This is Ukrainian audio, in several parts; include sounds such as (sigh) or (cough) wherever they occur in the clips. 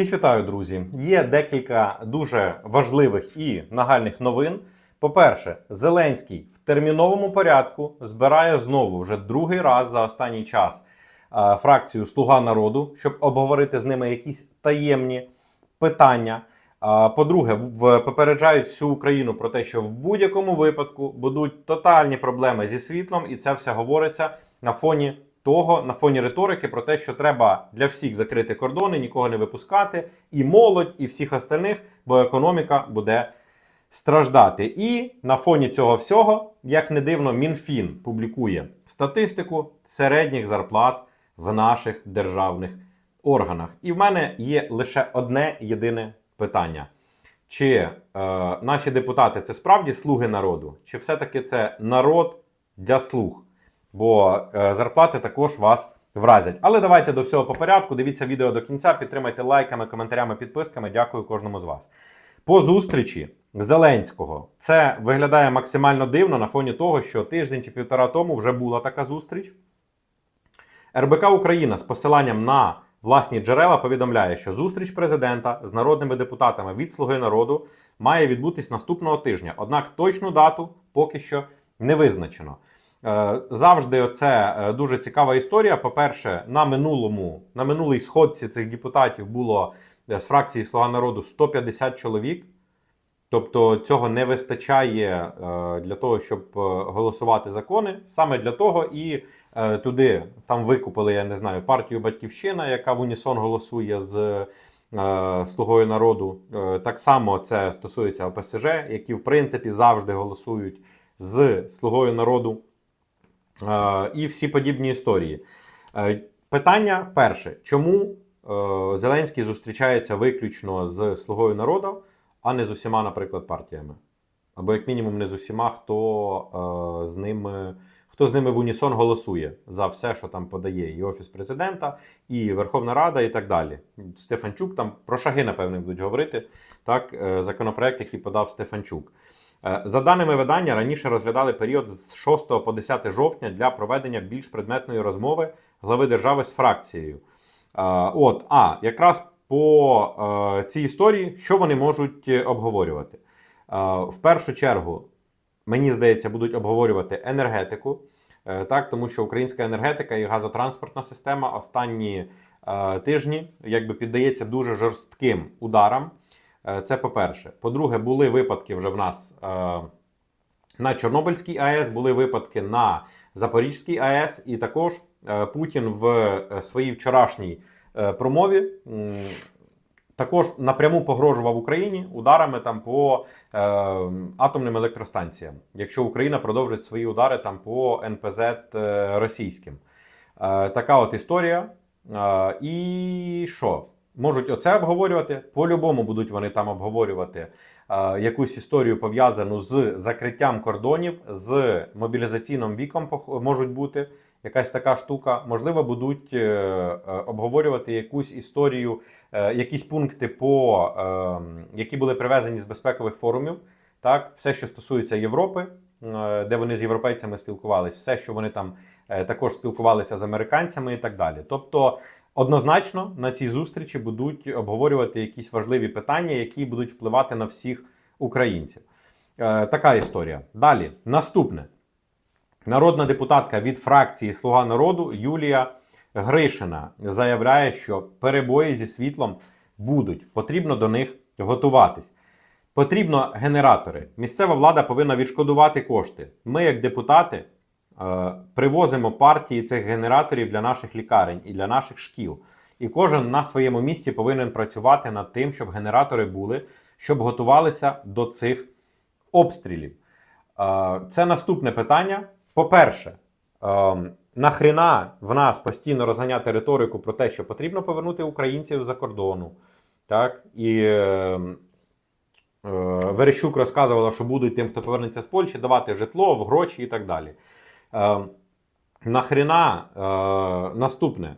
Всіх вітаю, друзі! Є декілька дуже важливих і нагальних новин. По-перше, Зеленський в терміновому порядку збирає знову вже другий раз за останній час е, фракцію Слуга народу, щоб обговорити з ними якісь таємні питання. По-друге, в- попереджають всю Україну про те, що в будь-якому випадку будуть тотальні проблеми зі світлом, і це все говориться на фоні того, на фоні риторики про те, що треба для всіх закрити кордони, нікого не випускати, і молодь, і всіх остальних, бо економіка буде страждати. І на фоні цього всього, як не дивно, МінФін публікує статистику середніх зарплат в наших державних органах. І в мене є лише одне єдине питання: чи е, наші депутати це справді слуги народу, чи все-таки це народ для слуг? Бо е, зарплати також вас вразять. Але давайте до всього по порядку. Дивіться відео до кінця, підтримайте лайками, коментарями, підписками. Дякую кожному з вас. По зустрічі Зеленського це виглядає максимально дивно на фоні того, що тиждень чи півтора тому вже була така зустріч. РБК Україна з посиланням на власні джерела повідомляє, що зустріч президента з народними депутатами від Слуги народу має відбутись наступного тижня. Однак точну дату поки що не визначено. Е, Завжди це е, дуже цікава історія. По-перше, на минулому, на минулій сходці цих депутатів було е, з фракції Слуга народу 150 чоловік. Тобто цього не вистачає для того, щоб голосувати закони. Саме для того і туди там викупили, я не знаю, партію Батьківщина, яка в унісон голосує з Слугою народу. Так само це стосується ОПСЖ, які в принципі завжди голосують з Слугою народу. І всі подібні історії. Е, питання перше: чому е, Зеленський зустрічається виключно з Слугою народу, а не з усіма, наприклад, партіями? Або, як мінімум, не з усіма, хто е, з ними. Хто з ними в унісон голосує за все, що там подає, і Офіс президента, і Верховна Рада, і так далі. Стефанчук там про шаги, напевне, будуть говорити. Так, законопроект, який подав Стефанчук. Е, За даними видання, раніше розглядали період з 6 по 10 жовтня для проведення більш предметної розмови глави держави з фракцією. Е, От, а якраз по е, цій історії, що вони можуть обговорювати? В першу чергу, мені здається, будуть обговорювати енергетику, так, тому що українська енергетика і газотранспортна система останні тижні якби піддається дуже жорстким ударам. Е, Це по-перше. По-друге, були випадки вже в нас е, на Чорнобильській АЕС, були випадки на Запорізькій АЕС, і також е, Путін в своїй вчорашній промові також напряму погрожував Україні ударами там по е, атомним електростанціям, якщо Україна продовжить свої удари там по НПЗ е, російським. Е, така от історія. Е, і що? Можуть оце обговорювати. По-любому будуть вони там обговорювати е, якусь історію пов'язану з закриттям кордонів, з мобілізаційним віком можуть бути якась така штука. Можливо, будуть е, е, обговорювати якусь історію, е, якісь пункти, по, е, які були привезені з безпекових форумів. Так, все, що стосується Європи, е, де вони з європейцями спілкувалися, все, що вони там е, також спілкувалися з американцями і так далі. Тобто, однозначно на цій зустрічі будуть обговорювати якісь важливі питання, які будуть впливати на всіх українців. Е, Така історія. Далі, наступне. Народна депутатка від фракції Слуга народу Юлія Гришина заявляє, що перебої зі світлом будуть. Потрібно до них готуватись. Потрібно генератори. Місцева влада повинна відшкодувати кошти. Ми, як депутати, привозимо партії цих генераторів для наших лікарень і для наших шкіл. І кожен на своєму місці повинен працювати над тим, щоб генератори були, щоб готувалися до цих обстрілів. Е, Це наступне питання. По-перше, е, нахрена в нас постійно розганяти риторику про те, що потрібно повернути українців за кордону. Так? І е, е, Верещук розказувала, що будуть тим, хто повернеться з Польщі, давати житло, гроші і так далі. Е, нахрена е, наступне.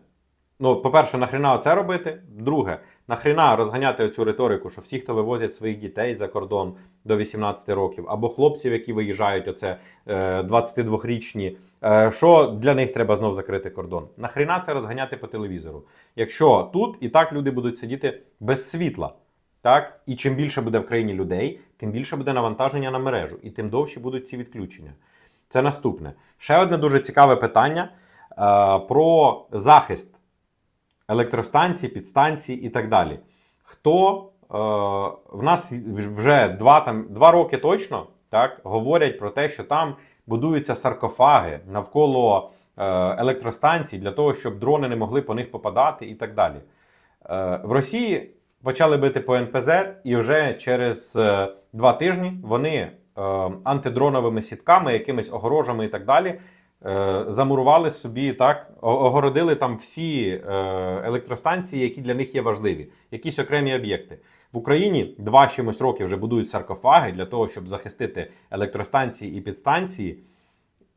Ну, по-перше, нахрена це робити? Друге, Нахріна розганяти оцю риторику, що всі, хто вивозять своїх дітей за кордон до 18 років, або хлопців, які виїжджають, оце е, 22-річні, е, що для них треба знов закрити кордон. Нахріна це розганяти по телевізору. Якщо тут і так люди будуть сидіти без світла. Так, і чим більше буде в країні людей, тим більше буде навантаження на мережу, і тим довші будуть ці відключення. Це наступне. Ще одне дуже цікаве питання е, про захист електростанцій, підстанцій і так далі. Хто е, в нас вже два, там, два роки точно так, говорять про те, що там будуються саркофаги навколо е, електростанцій для того, щоб дрони не могли по них попадати і так далі. Е, в Росії почали бити по НПЗ, і вже через е, два тижні вони антидроновими сітками, якимись огорожами і так далі. е, Замурували собі так, огородили там всі е, електростанції, які для них є важливі, якісь окремі об'єкти. В Україні два чимось роки вже будують саркофаги для того, щоб захистити електростанції і підстанції,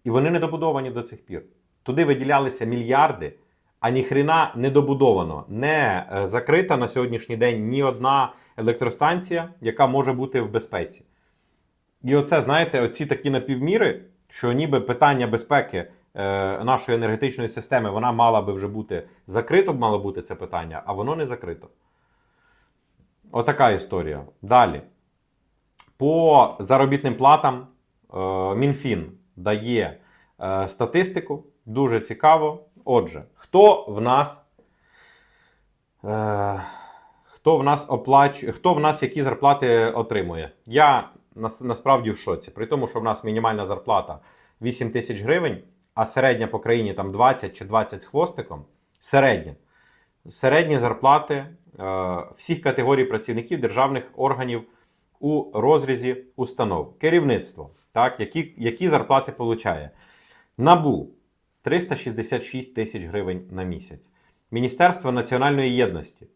і вони не добудовані до цих пір. Туди виділялися мільярди, а ніхрена не добудовано. Не е, закрита на сьогоднішній день ні одна електростанція, яка може бути в безпеці. І оце, знаєте, оці такі напівміри, що ніби питання безпеки е, нашої енергетичної системи, вона мала би вже бути закрито, мало бути це питання, а воно не закрито. Отака історія. Далі. По заробітним платам е, Мінфін дає е, статистику. Дуже цікаво. Отже, хто в нас. Е, хто в нас оплачує, хто в нас які зарплати отримує? Я насправді в шоці. При тому, що в нас мінімальна зарплата 8 тисяч гривень, а середня по країні там 20 чи 20 з хвостиком. Середня. Середні зарплати е, всіх категорій працівників державних органів у розрізі установ. Керівництво, так, які, які зарплати получає. НАБУ 366 тисяч гривень на місяць. Міністерство національної єдності.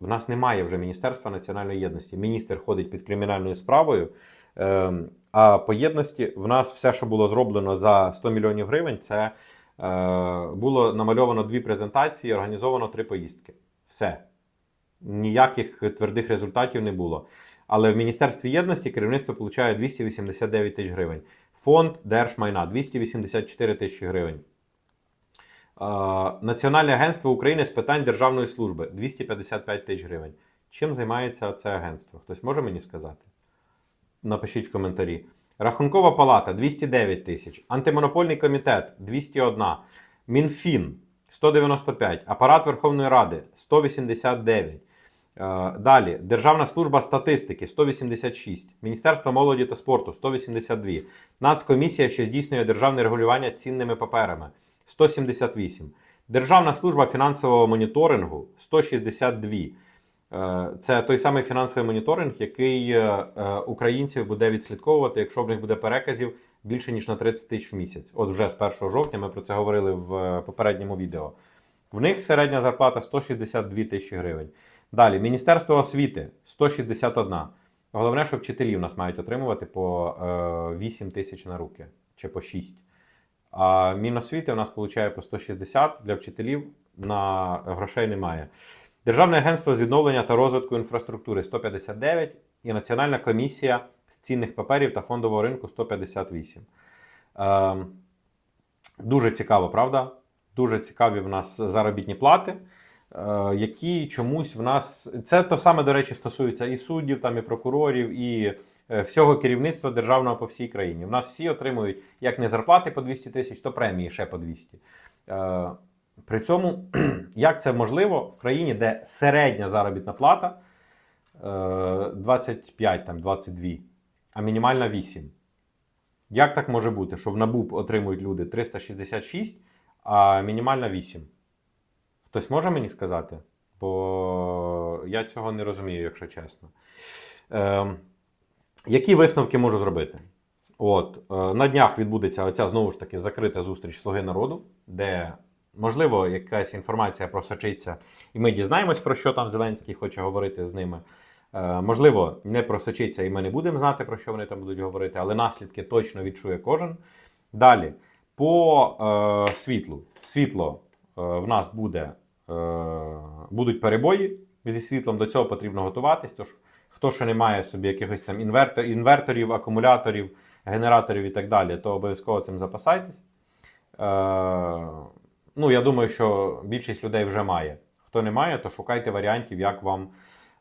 В нас немає вже Міністерства національної єдності. Міністр ходить під кримінальною справою. Ем, а по єдності в нас все, що було зроблено за 100 мільйонів гривень, це е, було намальовано дві презентації, організовано три поїздки. Все. Ніяких твердих результатів не було. Але в Міністерстві єдності керівництво получає 289 тисяч гривень. Фонд держмайна 284 тисячі гривень. Національне агентство України з питань державної служби 255 тисяч гривень. Чим займається це агентство? Хтось може мені сказати? Напишіть в коментарі. Рахункова палата 209 тисяч, антимонопольний комітет 201, Мінфін 195, Апарат Верховної Ради 189. Е, Далі Державна служба статистики 186, Міністерство молоді та спорту 182, Нацкомісія, що здійснює державне регулювання цінними паперами 178, Державна служба фінансового моніторингу 162. Е, Це той самий фінансовий моніторинг, який е, е, українців буде відслідковувати, якщо в них буде переказів більше ніж на 30 тисяч в місяць. От вже з 1 жовтня ми про це говорили в попередньому відео. В них середня зарплата 162 тисячі гривень. Далі, Міністерство освіти 161. Головне, що вчителі в нас мають отримувати по е, 8 тисяч на руки чи по 6. А Міносвіти у нас получає по 160 для вчителів на грошей немає. Державне агентство з відновлення та розвитку інфраструктури 159 і Національна комісія з цінних паперів та фондового ринку 158. Е, дуже цікаво, правда? Дуже цікаві в нас заробітні плати, е, які чомусь в нас. Це то саме, до речі, стосується і суддів, там, і прокурорів, і всього керівництва державного по всій країні. В нас всі отримують як не зарплати по 200 тисяч, то премії ще по 200. Е, При цьому, (clears throat) як це можливо в країні, де середня заробітна плата е, 25, там, 22, а мінімальна 8. Як так може бути, що в НАБУ отримують люди 366, а мінімальна 8? Хтось може мені сказати? Бо я цього не розумію, якщо чесно. Е, які висновки можу зробити? От, е, на днях відбудеться оця знову ж таки закрита зустріч Слуги народу, де, можливо, якась інформація просочиться, і ми дізнаємось, про що там Зеленський хоче говорити з ними. Е, можливо, не просочиться, і ми не будемо знати, про що вони там будуть говорити, але наслідки точно відчує кожен. Далі, по е, світлу. Світло е, в нас буде, е, будуть перебої. зі світлом до цього потрібно готуватись. Тож, хто ще не має собі якихось там інвертор, інверторів, акумуляторів, генераторів і так далі, то обов'язково цим запасайтесь. Е, ну, я думаю, що більшість людей вже має. Хто не має, то шукайте варіантів, як вам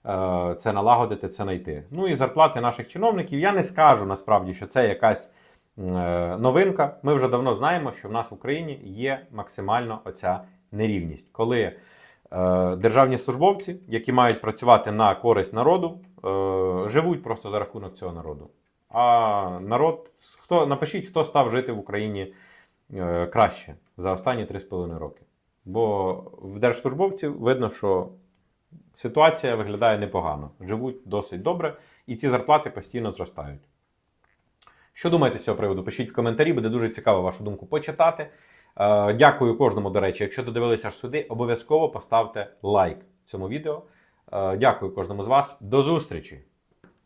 е, це налагодити, це знайти. Ну і зарплати наших чиновників. Я не скажу насправді, що це якась е, новинка. Ми вже давно знаємо, що в нас в Україні є максимально оця нерівність, коли державні службовці, які мають працювати на користь народу, е, живуть просто за рахунок цього народу. А народ, хто напишіть, хто став жити в Україні е, краще за останні 3,5 роки. Бо в держслужбовців видно, що ситуація виглядає непогано. Живуть досить добре, і ці зарплати постійно зростають. Що думаєте з цього приводу? Пишіть в коментарі, буде дуже цікаво вашу думку почитати. Е, Дякую кожному, до речі. Якщо додивилися аж сюди, обов'язково поставте лайк цьому відео. Е, Дякую кожному з вас. До зустрічі!